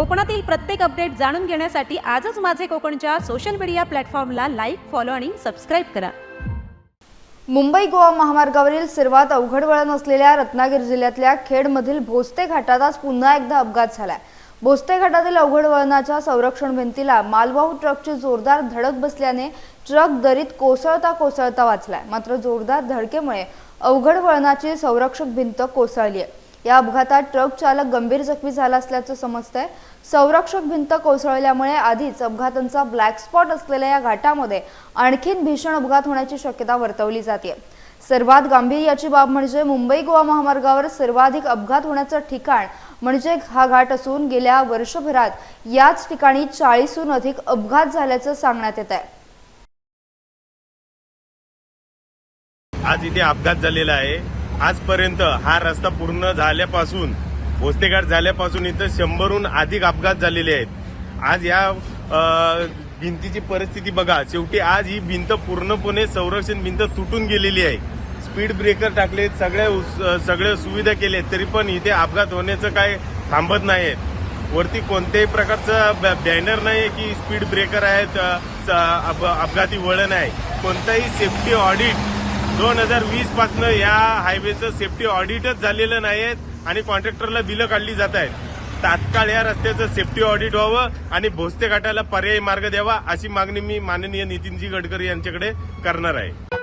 कोकणातील प्रत्येक अपडेट जाणून घेण्यासाठी आजच माझे कोकणच्या सोशल मीडिया प्लॅटफॉर्मला लाईक फॉलो आणि सबस्क्राईब करा. मुंबई गोवा महामार्गावरील सर्वात अवघड वळण असलेल्या रत्नागिरी जिल्ह्यातल्या खेडमधील भोसते घाटात आज पुन्हा एकदा अपघात झालाय. भोसते घाटातील अवघड वळणाच्या संरक्षण भिंतीला मालवाहू ट्रकची जोरदार धडक बसल्याने ट्रक दरीत कोसळता कोसळता वाचलाय. मात्र जोरदार धडकेमुळे अवघड वळणाची संरक्षक भिंत कोसळली आहे. या अपघातात ट्रक चालक गंभीर जखमी झाला असल्याचं समजतंय. संरक्षक भिंत कोसळल्यामुळे आधीच अपघातांचा ब्लॅक स्पॉट असलेल्या या घाटामध्ये आणखीन भीषण अपघात होण्याची शक्यता वर्तवली जाते सर्वात गांभीर्याची बाब म्हणजे मुंबई गोवा महामार्गावर सर्वाधिक अपघात होण्याचं ठिकाण म्हणजे हा घाट असून गेल्या वर्षभरात याच ठिकाणी चाळीसहून अधिक अपघात झाल्याचं सांगण्यात येत आहे आज इथे अपघात झालेला आहे. आजपर्यंत हा रस्ता पूर्ण झाल्यापासून भोसतेघाट झाल्यापासून इथं शंभरहून अधिक अपघात झालेले आहेत. आज या भिंतीची परिस्थिती बघा. शेवटी आज ही भिंत पूर्णपणे संरक्षण भिंत तुटून गेलेली आहे. स्पीड ब्रेकर टाकलेत सगळ्या उस- सगळ्या सुविधा केल्या तरी पण इथे अपघात होण्याचं काय थांबत नाही वरती कोणत्याही प्रकारचं बॅ- बॅनर नाही आहे की स्पीड ब्रेकर आहेत स- अपघाती वळण आहे. कोणताही सेफ्टी ऑडिट दोन हजार वीस पासनं या हायवेचं सेफ्टी ऑडिटच झालेलं नाही आहेत आणि कॉन्ट्रॅक्टरला बिलं काढली जात आहेत तात्काळ या रस्त्याचं सेफ्टी ऑडिट व्हावं आणि भोसते घाटाला पर्यायी मार्ग द्यावा अशी मागणी मी माननीय नितीनजी गडकरी यांच्याकडे करणार आहे